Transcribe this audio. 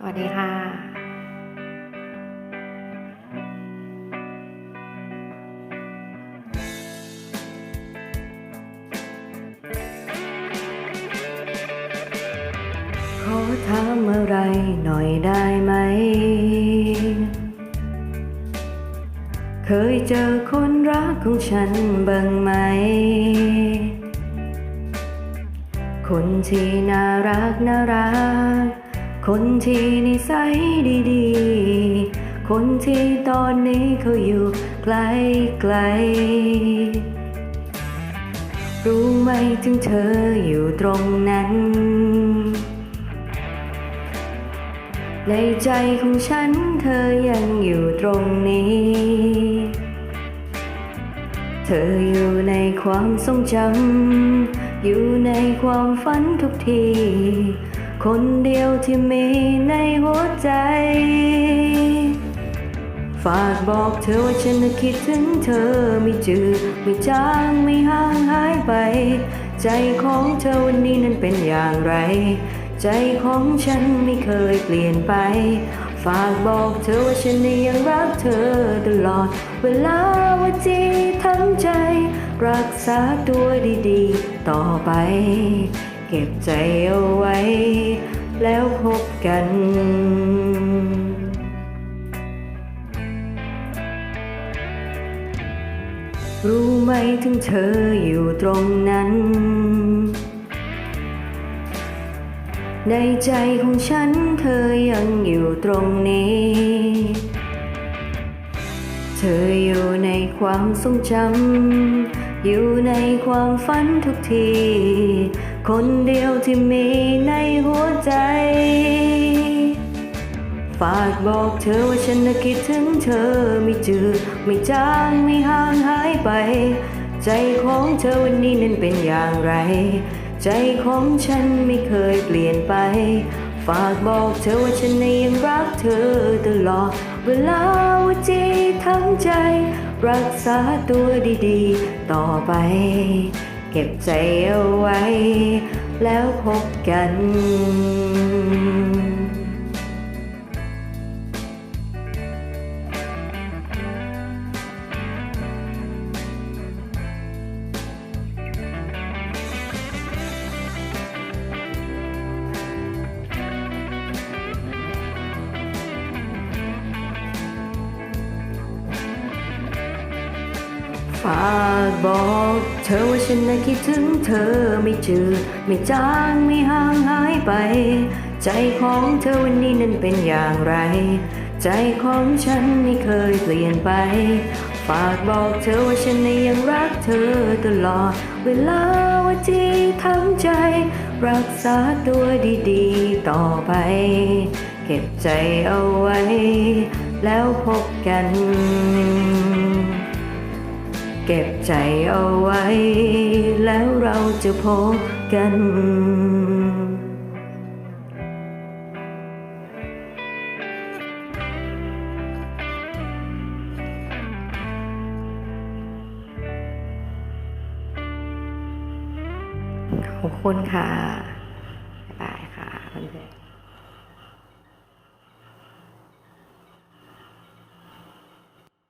สวัสดีค่ะขอถามอะไรหน่อยได้ไหม เคยเจอคนรักของฉันบ้างไหม คนที่น่ารักน่ารัก คนที่นิสัยดีๆ คนที่ตอนนี้เขาอยู่ไกลไกล รู้ไหมถึงเธออยู่ตรงนั้น ในใจของฉันเธอยังอยู่ตรงนี้ เธออยู่ในความทรงจำ อยู่ในความฝันทุกที คนเดียวที่มีในหัวใจ ฝากบอกเธอว่าฉันน่ะคิดถึงเธอไม่จืดไม่จางไม่ห่างหายไป ใจของเธอวันนี้นั้นเป็นอย่างไร ใจของฉันไม่เคยเปลี่ยนไป ฝากบอกเธอว่าฉันน่ะยังรักเธอตลอด เวลาว่าจีทั้งใจ รักษาตัวดีๆ ต่อไป เก็บใจเอาไว้ แล้วพบกันรู้ไหมถึงเธออยู่ตรงนั้น ในใจของฉันเธอยังอยู่ตรงนี้ เธออยู่ในความทรงจำ อยู่ในความฝันทุกที คนเดียวที่มีในหัวใจ ฝากบอกเธอว่าฉันน่ะคิดถึงเธอไม่จืดไม่จางไม่ห่างหายไป ใจของเธอวันนี้นั้นเป็นอย่างไร ใจของฉันไม่เคยเปลี่ยนไป ฝากบอกเธอว่าฉันน่ะยังรักเธอตลอดเวลาว่าจีทั้งใจ รักษาตัวดีๆ ต่อไป เก็บใจเอาไว้ แล้วพบกันากบอกเธอว่าฉันน่ะคิดถึงเธอไม่จืดไม่จางไม่ห่างหายไป ใจของเธอวันนี้นั้นเป็นอย่างไร ใจของฉันไม่เคยเปลี่ยนไป ฝากบอกเธอว่าฉันน่ะยังรักเธอตลอด เวลาว่าที่ทั้งใจ รักษาตัวดีๆ ต่อไป เก็บใจเอาไว้ แล้วพบกัน เก็บใจเอาไว้ แล้วเราจะพบกัน ขอบคุณค่ะ บ๊ายบายค่ะเพื่อน